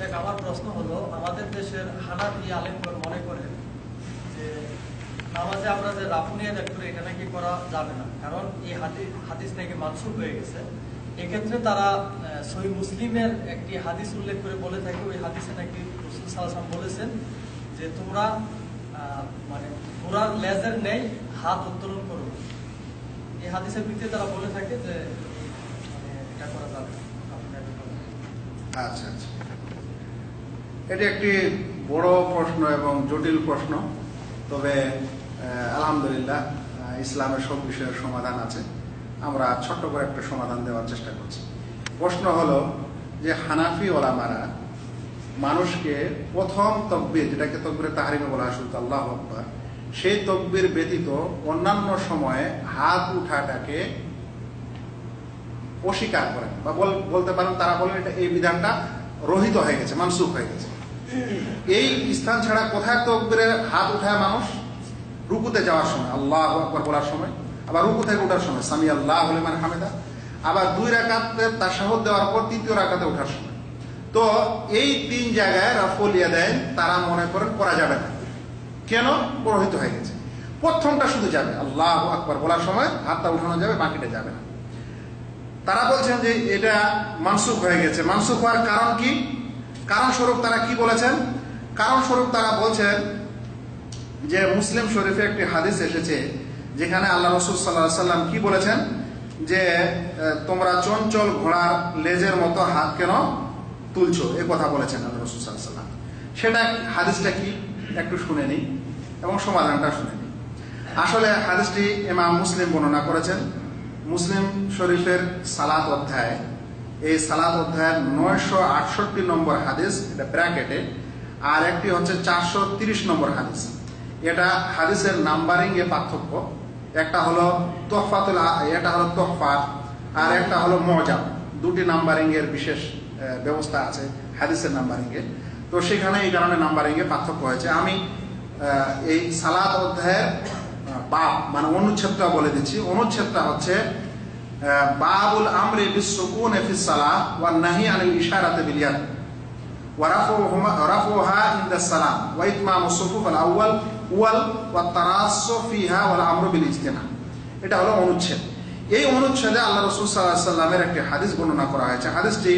শেখ আমার প্রশ্ন হলো, আমাদের দেশের হানাফি আলেমগণ মনে করে যে নামাজে আমরা যে রাফুনিয়া ত্যাগ করি, এটা নাকি করা যাবে না। কারণ এই হাদিস হাদিস নাকি মানসুখ হয়ে গেছে। এক্ষেত্রে তারা সহি মুসলিমের একটি হাদিস উল্লেখ করে বলে থাকে, ওই হাদিসে নাকি রসুল সাল্লাম বলেছেন যে তোমরা মানে ঘোড়ার লেজের নেই, হাত উত্তোলন করো এই হাদিসের ভিত্তিতে তারা বলে থাকে যে মানে এটা করা যাবে। আচ্ছা আচ্ছা। এটি একটি বড় প্রশ্ন এবং জটিল প্রশ্ন, তবে আলহামদুলিল্লাহ ইসলামের সব বিষয়ের সমাধান আছে। আমরা ছোট্ট করে একটা সমাধান দেওয়ার চেষ্টা করছি। প্রশ্ন হলো যে হানাফি ওলামারা মানুষকে প্রথম তকবির, যেটাকে তকবিরে তাহারিমে বলা হয় শুধু আল্লাহ আকবর, সেই তকবির ব্যতীত অন্যান্য সময়ে হাত উঠাটাকে অস্বীকার করেন। বা বল- বলতে পারেন, তারা বলেন এটা এই বিধানটা রহিত হয়ে গেছে, মানসুখ হয়ে গেছে। এই স্থান ছাড়া কোথায় তকবিরে হাত উঠায় মানুষ? রুকুতে যাওয়ার সময়, আল্লাহ আকবর বলার সময়, আবার রুকু থেকে ওঠার সময়, সামি আল্লাহ হলিমান হামেদা, আবার দুই রাকাতে তাসাহুদ দেওয়ার পর তৃতীয় রাকাতে ওঠার সময়। তো এই তিন জায়গায় রাফলিয়া দেন, তারা মনে করেন করা যাবে না। কেন? প্রহিত হয়ে গেছে। প্রথমটা শুধু যাবে, আল্লাহ আকবর বলার সময় হাতটা উঠানো যাবে, বাকিটা যাবে না। তারা বলছেন যে এটা মানসুখ হয়ে গেছে। মানসুখ হওয়ার কারণ কি? কারণ স্বরূপ তারা কি বলেছেন? কারণ স্বরূপ তারা বলছেন যে মুসলিম শরীফে একটি হাদিস এসেছে যেখানে আল্লাহ রসুল সাল্লাহ সাল্লাম কি বলেছেন? যে তোমরা চঞ্চল ঘোড়ার লেজের মতো হাত কেন তুলছো? এ কথা বলেছেন আল্লাহ রসুল সাল্লাহ সাল্লাম সেটা হাদিসটা কি? একটু শুনে নিই এবং সমাধানটা শুনে নিই। আসলে হাদিসটি ইমাম মুসলিম বর্ণনা করেছেন। মুসলিম শরীফের সালাত অধ্যায় এই সালাত অধ্যায়ের নয়শো আটষট্টি নম্বর হাদিস, এটা ব্র্যাকেটে আর একটি হচ্ছে চারশো তিরিশ নম্বর হাদিস। এটা হাদিসের নাম্বারিং এ পার্থক্য। একটা হলো তোহফাতুল এটা হলো তোহফা, আর একটা হলো মজাব। দুটি নাম্বারিং এর বিশেষ ব্যবস্থা আছে হাদিসের নাম্বারিং এ। তো সেখানে এই কারণে নাম্বারিং এ পার্থক্য হয়েছে। আমি এই সালাদ অধ্যায়ের বাব মানে অনুচ্ছেদটা বলে দিচ্ছি। অনুচ্ছেদটা হচ্ছে বাবুল আমরি বিসুকুন ফি সালাহ ওয়া নাহি আনিল ইশারাতে বিল ইয়াদ। ওয়া রাফুহুমা, রাফুহা ইনদা সালাম। ওয়া ইতমামু সুফুফ আল আউয়াল, ওয়াল ওয়া তারাসসু ফিহা ওয়াল আমরু বিল ইজতিনা এটা হলো অনুচ্ছেদ। এই অনুচ্ছেদে আল্লাহ রাসূল সাল্লাল্লাহু আলাইহি সাল্লামের একটি হাদিস বর্ণনা করা হয়েছে। হাদিসটি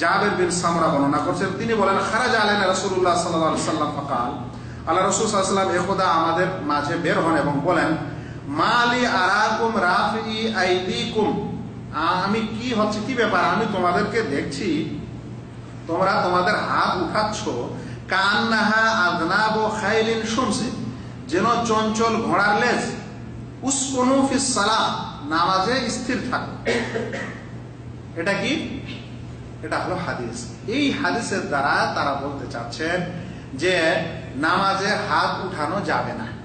জাবের বিন সামরা বর্ণনা করছেন তিনি বলেন, খারাজ আলাইনা রাসূলুল্লাহ সাল্লাল্লাহু আলাইহি সাল্লাম ফাকাল। আল্লাহ রাসূল সাল্লাল্লাহু আলাইহি সাল্লাম একদা আমাদের মাঝে বের হন এবং বলেন আমি কি হচ্ছে, কি ব্যাপার? আমি তোমাদেরকে দেখছি, তোমরা তোমাদের হাত উঠাচ্ছ যেন চঞ্চল ঘোড়ার লেজ ফিস নামাজে স্থির এটা কি? এটা হাদিস। এই হাদিসের দ্বারা তারা বলতে চাচ্ছেন যে, নামাজে হাত উঠানো যাবে না।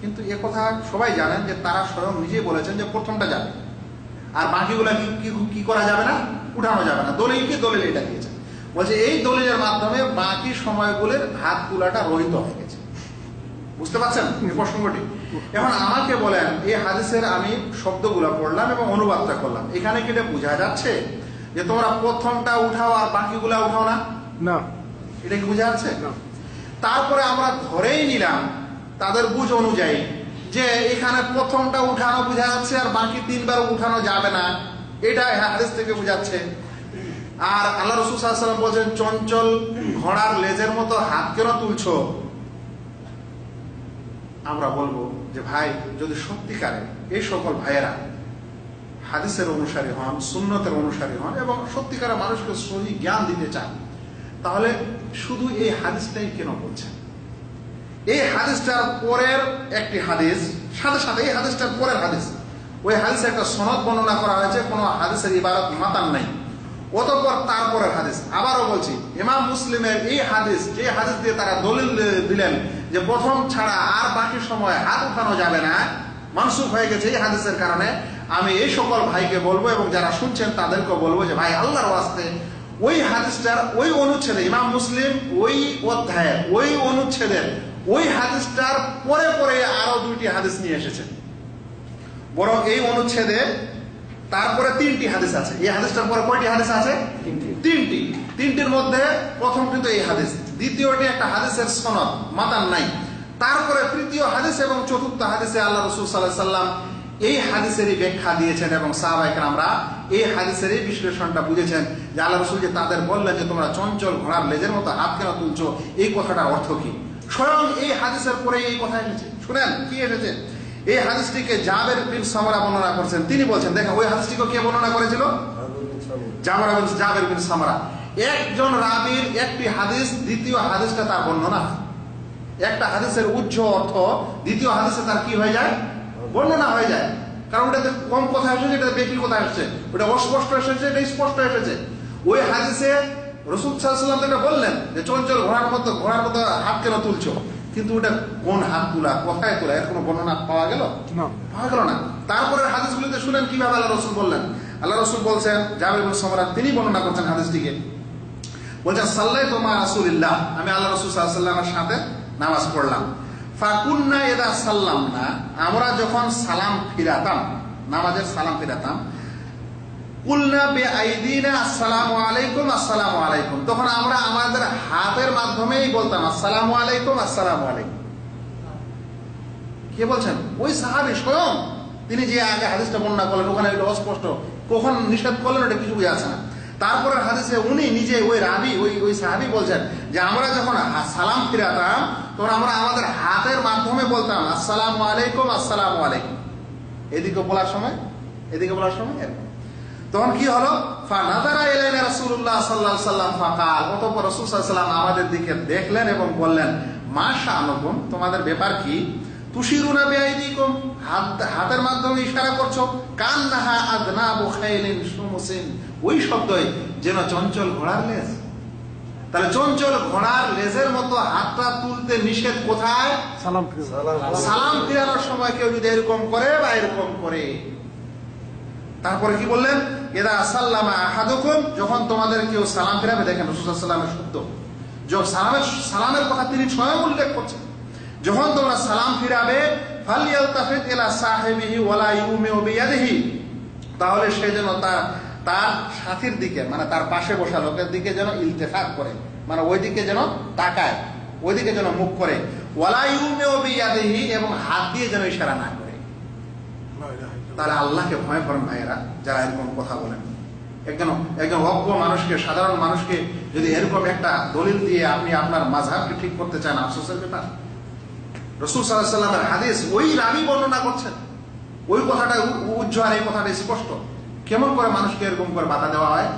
কিন্তু এ কথা সবাই জানেন যে তারা স্বয়ং নিজেই বলেছেন যে প্রথমটা যাবে। আর বাকিগুলা কি করা যাবে না? উঠানো যাবে না। দলিল কি? দলিল এটা দিয়েছে। বলছে এই দলিলের মাধ্যমে বাকি সময়গুলোর হাত তোলাটা রহিত হয়ে গেছে। বুঝতে পারছেন? এই প্রসঙ্গটি। এখন আমাকে বলেন এই হাদিসের আমি শব্দগুলো পড়লাম এবং অনুবাদটা করলাম। এখানে কি এটা বোঝা যাচ্ছে যে তোমরা প্রথমটা উঠাও আর বাকিগুলা উঠাও না? না। এটা কি বোঝা যাচ্ছে? না। তারপরে আমরা ধরেই নিলাম তাদের বুঝ অনুযায়ী যে এখানে প্রথমটা উঠানো বোঝা যাচ্ছে আর বাকি তিনবার উঠানো যাবে না। এটা হাদিস থেকে বোঝাচ্ছে। আর আল্লাহ রসুল সাল্লাম বলছেন, চঞ্চল ঘোড়ার লেজের মতো হাত কেন তুলছো? আমরা বলব যে, ভাই, যদি সত্যিকারে এই সকল ভাইয়েরা হাদিসের অনুসারী হন, সুন্নতের অনুসারী হন এবং সত্যিকারে মানুষকে সহি জ্ঞান দিতে চান, তাহলে শুধু এই হাদিসটাই কেন বলছেন? এই হাদিসটার পরের একটি হাদিস, সাথে সাথে এই হাদিসটার পরের হাদিস। ওই হাদিসে একটা সনদ বর্ণনা করা হয়েছে, কোনো হাদিসের ইবারত মাতান নাই। অতঃপর তারপরের হাদিস। আবারও বলছি, ইমাম মুসলিমের এই হাদিস, যে হাদিস দিয়ে তারা দলিল দিলেন যে প্রথম ছাড়া আর বাকি সময় হাত উঠানো যাবে না, মানসুখ হয়ে গেছে এই হাদিসের কারণে। আমি এই সকল ভাইকে বলব এবং যারা শুনছেন তাদেরকে বলব যে, ভাই, আল্লাহর ওয়াস্তে ওই হাদিসটার ওই অনুচ্ছেদে, ইমাম মুসলিম ওই অধ্যায়ের ওই অনুচ্ছেদের ওই হাদিসটার পরে পরে আরও দুইটি হাদিস নিয়ে এসেছেন বরং এই অনুচ্ছেদে তারপরে তিনটি হাদিস আছে। এই হাদিসটার পরে কয়টি হাদিস আছে? তিনটি। তিনটি। তিনটির মধ্যে প্রথম কিন্তু এই হাদিস। দ্বিতীয়টি একটা হাদিসের সনদ মাতান নাই। তারপরে তৃতীয় হাদিস এবং চতুর্থ হাদিসে আল্লাহ রসুল সাল্লাহ সাল্লাম এই হাদিসেরই ব্যাখ্যা দিয়েছেন এবং সাহাবাহিক আমরা এই হাদিসেরই বিশ্লেষণটা বুঝেছেন যে আল্লাহ রসুল যে তাদের বললেন যে তোমরা চঞ্চল ঘোড়ার লেজের মতো হাত কেন তুলছো এই কথাটার অর্থ কি? স্বয়ং এই হাদিসের পরে এই কথা এসেছে। শুনেন, কি এসেছে? এই হাদিসটিকে জাবের বিন সামরা বর্ণনা করছেন। তিনি বলছেন, দেখেন, ওই হাদিসটিকে কে বর্ণনা করেছিল? জাবের বিন সামরা। একজন রাবির একটি হাদিস, দ্বিতীয় হাদিসটা তার বর্ণনা। একটা হাদিসের উচ্চ অর্থ, দ্বিতীয় হাদিসে তার কি হয়ে যায়? বর্ণনা হয়ে যায়। কারণ ওটাতে কম কথা এসেছে এটাতে বেশি কথা এসেছে। ওটা অস্পষ্ট এসেছে, এটা স্পষ্ট এসেছে। ওই হাদিসে রসুল সাল্লাম এটা বললেন যে চঞ্চল ঘোড়ার মতো ঘোড়ার মতো হাত কেন তুলছো? কিন্তু ওটা কোন হাত তোলা কোথায় তোলা এর কোনো বর্ণনা পাওয়া গেল? পাওয়া গেল না। তারপরে হাদিসগুলিতে শুনেন কীভাবে আল্লাহ রসুল বললেন। আল্লাহ রসুল বলছেন জাবের সম্রাট তিনি বর্ণনা করছেন হাদিসটিকে। বলছেন সাল্লাই তোমার রাসূলুল্লাহ। আমি আল্লাহ রসুল সাল্লামের সাথে নামাজ পড়লাম। ফাকুন্না এদা সাল্লাম না আমরা যখন সালাম ফিরাতাম নামাজের সালাম ফিরাতাম আলাইকুম, আসসালামু আলাইকুম। তখন আমরা আমাদের হাতের মাধ্যমেই বলতাম, আসসালামু আলাইকুম আসসালামু আলাইকুম। কে বলছেন? ওই সাহাবি স্বয়ং। তিনি যে আগে হাদিসটা বর্ণনা করলেন, ওখানে অস্পষ্ট। কখন নিষেধ করলেন, ওটা কিছু বোঝা যাচ্ছে না। তারপরে হাদিসে উনি নিজে ওই রাবি, ওই ওই সাহাবি বলছেন যে আমরা যখন সালাম ফিরাতাম, তখন আমরা আমাদের হাতের মাধ্যমে বলতাম, আসসালামু আলাইকুম আসসালামু আলাইকুম। এদিকে বলার সময়? এদিকে বলার সময়? এরকম। তখন কি হলো? ফানাদারা এলেন রাসূলুল্লাহ সাল্লাল্লাহু সাল্লাম ফাকাল। অতঃপর রাসূল সাল্লাম আমাদের দিকে দেখলেন এবং বললেন মা শাআনুকুম তোমাদের ব্যাপার কি? তুশিরুনা বিআইদিকুম হাত হাতের মাধ্যমে ইশারা করছ? কান্নাহা আদনাবু খাইলিন সুমুসিন। ওই শব্দই যেন চঞ্চল ঘোড়ার লেজ। তাহলে চঞ্চল ঘোড়ার লেজের মতো হাতটা তুলতে নিষেধ কোথায়? সালাম সালাম ফিরানোর সময় কেউ যদি এরকম করে বা এরকম করে। তারপরে কি বললেন? এদা সাল্লামা আহাদুকুম যখন তোমাদের কেউ সালাম ফিরাবে, দেখেন রসুল সাল্লামের শব্দ। সালামের সালামের কথা তিনি স্বয়ং উল্লেখ করছেন। যখন তোমরা সালাম ফিরাবে তাহলে সে যেন তার তার সাথীর দিকে মানে তার পাশে বসা লোকের দিকে যেন ইলতেফাক করে। মানে ওই দিকে যেন তাকায় ওইদিকে যেন মুখ করে। ওয়ালা ইউমিউ বিয়াদিহি এবং হাত দিয়ে যেন ইশারা না করে। তাহলে আল্লাহকে ভয় করেন ভাইয়েরা, যারা এরকম কথা বলেন। একজন একজন অজ্ঞ মানুষকে, সাধারণ মানুষকে যদি এরকম একটা দলিল দিয়ে আপনি আপনার মাঝহাবকে ঠিক করতে চান, আফসোসের ব্যাপার। রসুল সাল্লাহ সাল্লামের হাদিস, ওই রাবি বর্ণনা করছেন। ওই কথাটা উজ্জ্বল, এই কথাটা স্পষ্ট। কেমন করে মানুষকে এরকম করে বাধা দেওয়া হয়?